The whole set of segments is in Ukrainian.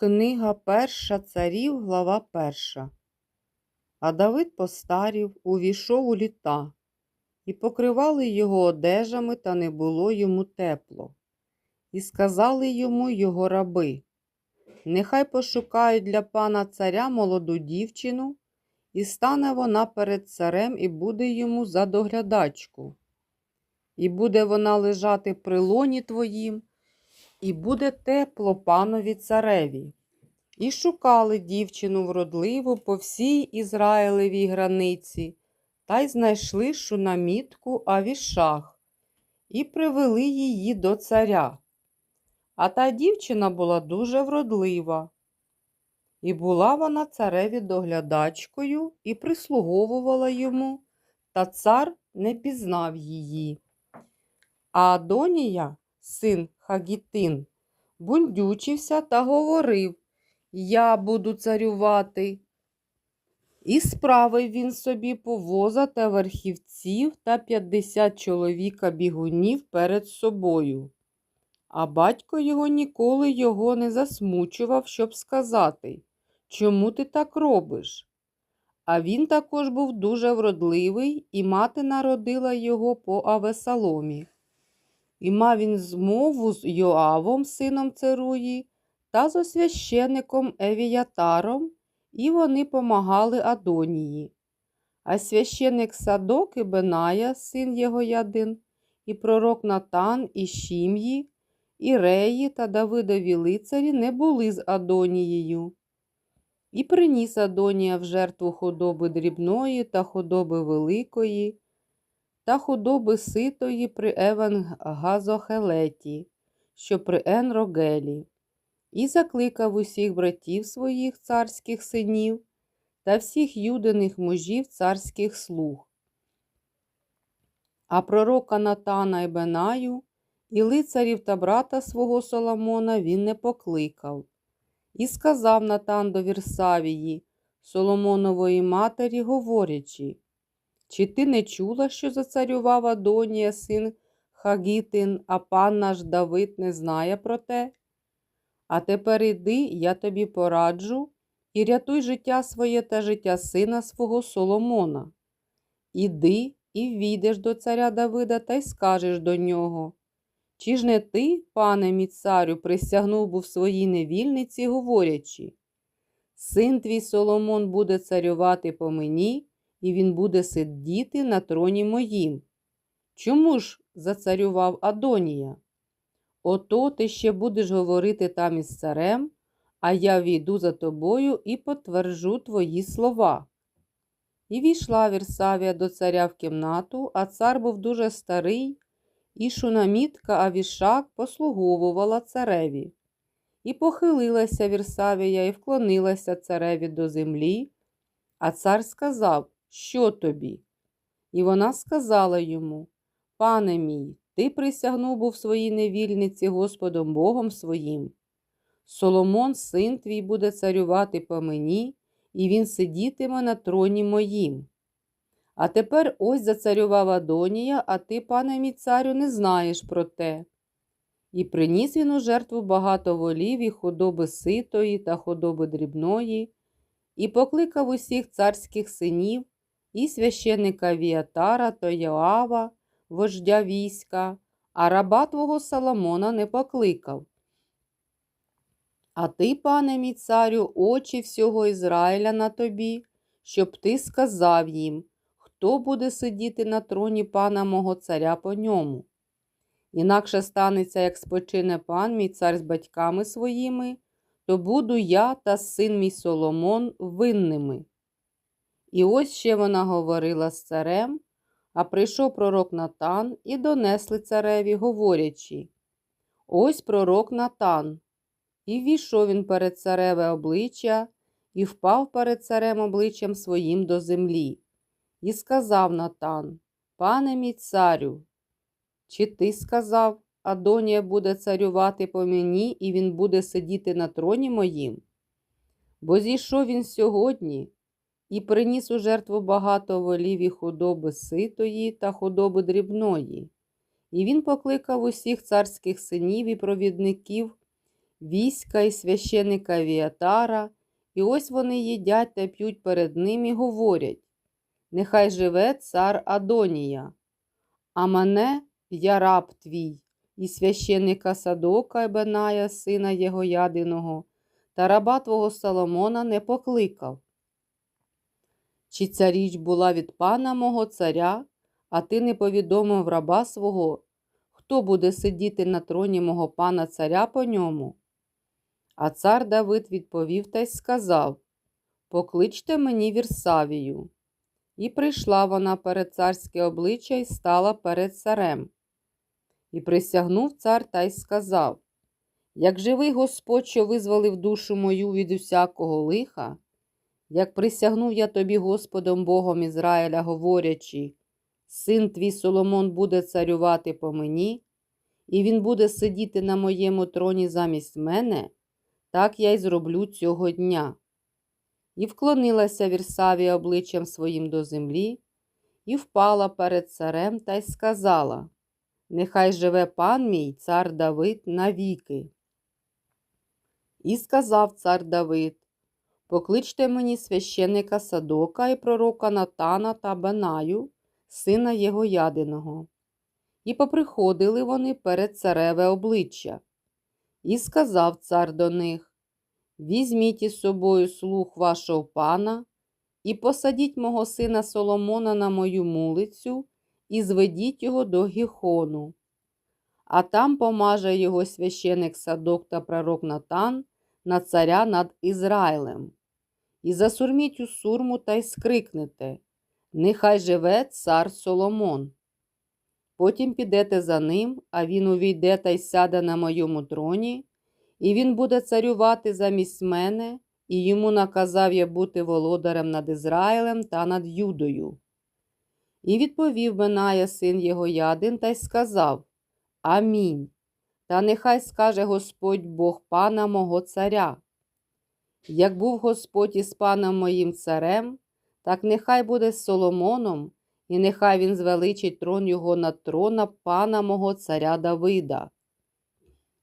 Книга перша царів, глава перша. А Давид постарів, увійшов у літа, і покривали його одежами, та не було йому тепло. І сказали йому його раби: Нехай пошукають для пана царя молоду дівчину, і стане вона перед царем, і буде йому за доглядачку. І буде вона лежати при лоні твоїм, і буде тепло панові цареві. І шукали дівчину вродливу по всій Ізраїлевій границі, та й знайшли шунамітку Авішах, і привели її до царя. А та дівчина була дуже вродлива. І була вона цареві доглядачкою і прислуговувала йому, та цар не пізнав її. А Адонія, син Хагітин, бундючився та говорив Я буду царювати. І справив він собі повоза та верхівців та п'ятдесят чоловіка бігунів перед собою. А батько його ніколи його не засмучував, щоб сказати, чому ти так робиш? А він також був дуже вродливий, і мати народила його по Авесаломі. І мав він змову з Йоавом, сином Церуї, та з священником Евіятаром, і вони помагали Адонії. А священник Садок і Беная, син Єгоядин, і пророк Натан, і Шім'ї, і Реї та Давидові лицарі не були з Адонією. І приніс Адонія в жертву худоби дрібної та худоби великої, та худоби ситої при Евангазохелеті, що при Енрогелі, і закликав усіх братів своїх царських синів та всіх юдиних мужів царських слуг. А пророка Натана і Бенаю і лицарів та брата свого Соломона він не покликав. І сказав Натан до Вірсавії, Соломонової матері, говорячи, чи ти не чула, що зацарював Адонія, син Хагітин, а пан наш Давид не знає про те? А тепер іди, я тобі пораджу, і рятуй життя своє та життя сина свого Соломона. Іди і війдеш до царя Давида та й скажеш до нього. Чи ж не ти, пане мій царю, присягнув був своїй невільниці, говорячи, син твій Соломон буде царювати по мені, і він буде сидіти на троні моїм. Чому ж зацарював Адонія? Ото ти ще будеш говорити там із царем, а я війду за тобою і потверджу твої слова. І війшла Вірсавія до царя в кімнату, а цар був дуже старий, і шунамітка Авішак послуговувала цареві. І похилилася Вірсавія і вклонилася цареві до землі, а цар сказав, що тобі? І вона сказала йому, Пане мій, ти присягнув був своїй невільниці Господом Богом своїм. Соломон, син твій, буде царювати по мені, і він сидітиме на троні моїм. А тепер ось зацарював Адонія, а ти, пане мій царю, не знаєш про те. І приніс він у жертву багато волів і худоби ситої та худоби дрібної, і покликав усіх царських синів, і священника Віатара та Йоава, вождя війська, а раба твого Соломона не покликав. А ти, пане мій царю, очі всього Ізраїля на тобі, щоб ти сказав їм, хто буде сидіти на троні пана мого царя по ньому. Інакше станеться, як спочине пан мій цар з батьками своїми, то буду я та син мій Соломон винними. І ось ще вона говорила з царем, а прийшов пророк Натан і донесли цареві, говорячи Ось пророк Натан. І війшов він перед цареве обличчя і впав перед царем обличчям своїм до землі. І сказав Натан, пане мій царю, чи ти сказав, Адонія буде царювати по мені, і він буде сидіти на троні моїм? Бо зійшов він сьогодні і приніс у жертву багато волів і худоби ситої та худоби дрібної. І він покликав усіх царських синів і провідників, війська і священика Віатара, і ось вони їдять та п'ють перед ним і говорять Нехай живе цар Адонія, а мене я раб твій, і священника Садока і сина його ядиного, та раба твого Соломона не покликав. Чи ця річ була від пана мого царя, а ти не повідомив раба свого, хто буде сидіти на троні мого пана царя по ньому? А цар Давид відповів та й сказав Покличте мені Вірсавію. І прийшла вона перед царське обличчя і стала перед царем. І присягнув цар та й сказав Як живий Господь, що визволив душу мою від усякого лиха, як присягнув я тобі Господом Богом Ізраїля, говорячи, син твій Соломон буде царювати по мені, і він буде сидіти на моєму троні замість мене, так я й зроблю цього дня. І вклонилася Вірсавія обличчям своїм до землі, і впала перед царем та й сказала Нехай живе пан мій, цар Давид, навіки. І сказав цар Давид Покличте мені священника Садока і пророка Натана та Бенаю, сина його ядиного. І поприходили вони перед цареве обличчя. І сказав цар до них Візьміть із собою слух вашого пана і посадіть мого сина Соломона на мою мулицю і зведіть його до Гіхону. А там помаже його священик Садок та пророк Натан на царя над Ізраїлем. І засурміть у сурму та й скрикнете Нехай живе цар Соломон. Потім підете за ним, а він увійде та й сяде на моєму троні, і він буде царювати замість мене, і йому наказав я бути володарем над Ізраїлем та над Юдою. І відповів Беная, син його ядин, та й сказав Амінь. Та нехай скаже Господь Бог пана мого царя. Як був Господь із паном моїм царем, так нехай буде з Соломоном, і нехай він звеличить трон його над трона пана мого царя Давида.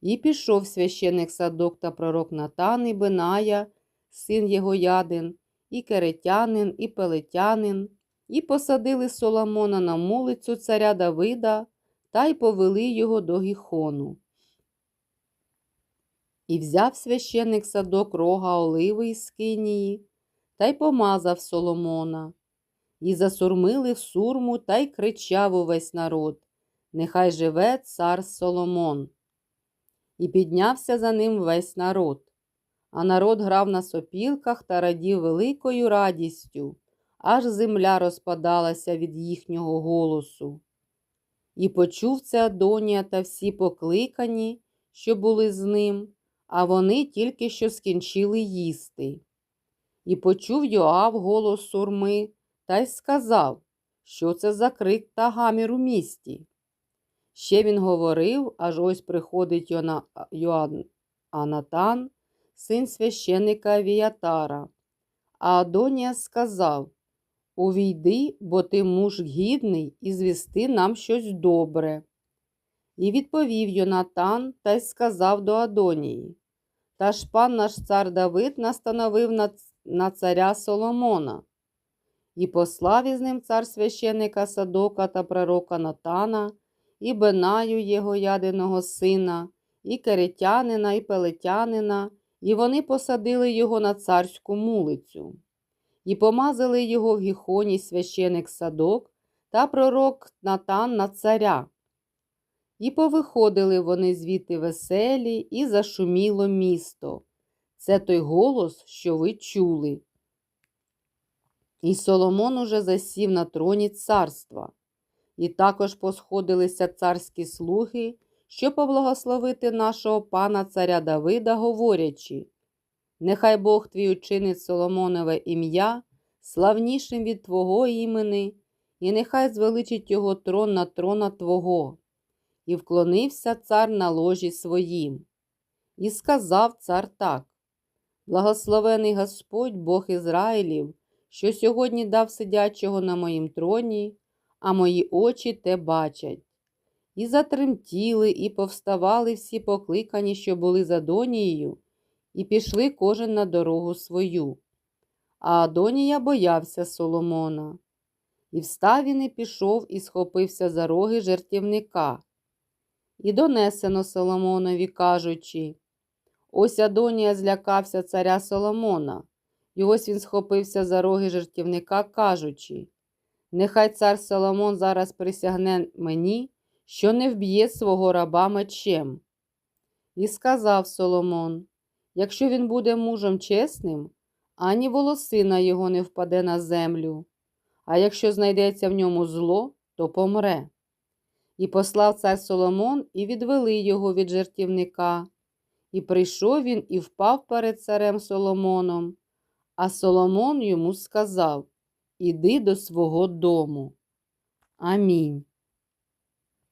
І пішов священик садок та пророк Натан і Беная, син його ядин, і керетянин, і пелетянин, і посадили Соломона на мулицю царя Давида та й повели його до Гіхону. І взяв священик садок рога оливи із скинії та й помазав Соломона, і засурмили в сурму та й кричав увесь народ Нехай живе цар Соломон. І піднявся за ним весь народ. А народ грав на сопілках та радів великою радістю, аж земля розпадалася від їхнього голосу. І почув це Адонія та всі покликані, що були з ним, а вони тільки що скінчили їсти. І почув Йоав голос сурми та й сказав, що це за крик та гамір у місті. Ще він говорив, аж ось приходить Йона... Йоан Анатан, син священика Віятара. А Адонія сказав Увійди, бо ти муж гідний, і звісти нам щось добре. І відповів Йонатан та й сказав до Адонії Та ж пан наш цар Давид настановив на, на царя Соломона. І послав із ним цар священика Садока та пророка Натана, і Бенаю його ядиного сина, і керетянина, і пелетянина, і вони посадили його на царську мулицю. І помазали його в гіхоні священик Садок та пророк Натан на царя. І повиходили вони звідти веселі, і зашуміло місто. Це той голос, що ви чули. І Соломон уже засів на троні царства, і також посходилися царські слуги, щоб поблагословити нашого пана царя Давида, говорячи Нехай Бог твій учинить Соломонове ім'я, славнішим від Твого імени, і нехай звеличить його трон на трона Твого. І вклонився цар на ложі своїм. І сказав цар так: Благословений Господь Бог Ізраїлів, що сьогодні дав сидячого на моїм троні, а мої очі те бачать. І затремтіли, і повставали всі покликані, що були за Донією, і пішли кожен на дорогу свою. А Адонія боявся Соломона. І встав він і пішов, і схопився за роги жертівника. І донесено Соломонові, кажучи, ось Адонія злякався царя Соломона, і ось він схопився за роги жертівника, кажучи, нехай цар Соломон зараз присягне мені, що не вб'є свого раба мечем. І сказав Соломон, якщо він буде мужем чесним, ані волосина його не впаде на землю, а якщо знайдеться в ньому зло, то помре. І послав цар Соломон, і відвели його від жертівника. І прийшов він і впав перед царем Соломоном. А Соломон йому сказав: Іди до свого дому. Амінь.